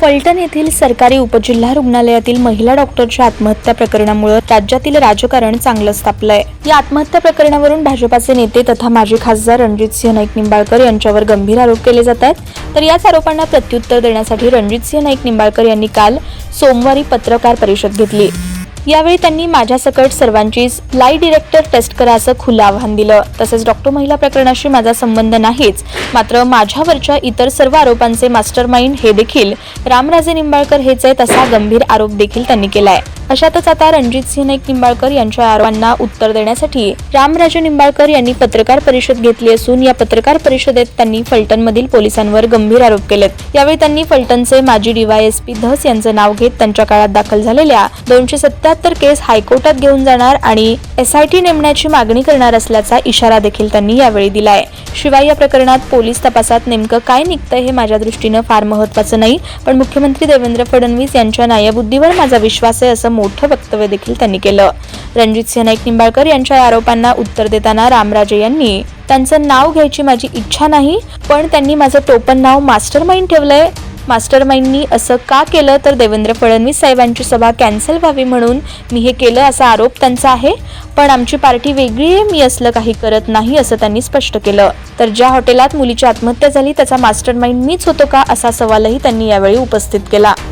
फलटण येथील सरकारी उपजिल्हा रुग्णालयातील महिला डॉक्टरच्या आत्महत्या प्रकरणामुळे राज्यातील राजकारण चांगलंच तापलंय या आत्महत्या प्रकरणावरून भाजपाचे नेते तथा माजी खासदार रणजितसिंह नाईक निंबाळकर यांच्यावर गंभीर आरोप केले जात आहेत. तर याच आरोपांना प्रत्युत्तर देण्यासाठी रणजितसिंह नाईक निंबाळकर यांनी काल सोमवारी पत्रकार परिषद घेतली. यावेळी त्यांनी माझ्यासकट सर्वांचीच लाई डिरेक्टर टेस्ट करा असं खुलं आव्हान दिलं. तसेच डॉक्टर महिला प्रकरणाशी माझा संबंध नाहीच मात्र माझ्यावरच्या इतर सर्व आरोपांचे मास्टर माइंड हे देखील रामराजे निंबाळकर हेच आहेत असा गंभीर आरोप देखील त्यांनी केलाय. अशातच आता रणजितसिंह नाईक निंबाळकर यांच्या आरोपांना उत्तर देण्यासाठी रामराजे निंबाळकर यांनी पत्रकार परिषद घेतली असून या पत्रकार परिषदेत त्यांनी फलटणमधील पोलिसांवर गंभीर आरोप केलेत. यावेळी त्यांनी फलटणचे माजी डीवायएसपी धस यांचं नाव घेत त्यांच्या काळात दाखल झालेल्या दोनशे सत्याहत्तर केस हायकोर्टात घेऊन जाणार आणि एसआयटी नेमण्याची मागणी करणार असल्याचा इशारा देखील त्यांनी यावेळी दिलाय. शिवाय या प्रकरणात पोलीस तपासात नेमकं काय निघतंय हे माझ्या दृष्टीनं फार महत्वाचं नाही पण मुख्यमंत्री देवेंद्र फडणवीस यांच्या न्यायबुद्धीवर माझा विश्वास आहे असं मोठं वक्तव्य देखील त्यांनी केलं. रणजितसिंह नाईक निंबाळकर यांच्या आरोपांना उत्तर देताना रामराजे यांनी त्यांचं नाव घ्यायची माझी इच्छा नाही पण त्यांनी माझं टोपण नाव मास्टर माइंड ठेवलंय. मास्टर माइंडनी असं का केलं तर देवेंद्र फडणवीस साहेबांची सभा कॅन्सल व्हावी म्हणून मी हे केलं असा आरोप त्यांचा आहे. पण आमची पार्टी वेगळी आहे मी असलं काही करत नाही असं त्यांनी स्पष्ट केलं. तर ज्या हॉटेलात मुलीची आत्महत्या झाली त्याचा मास्टर माइंड मीच होतो का? असा सवालही त्यांनी यावेळी उपस्थित केला.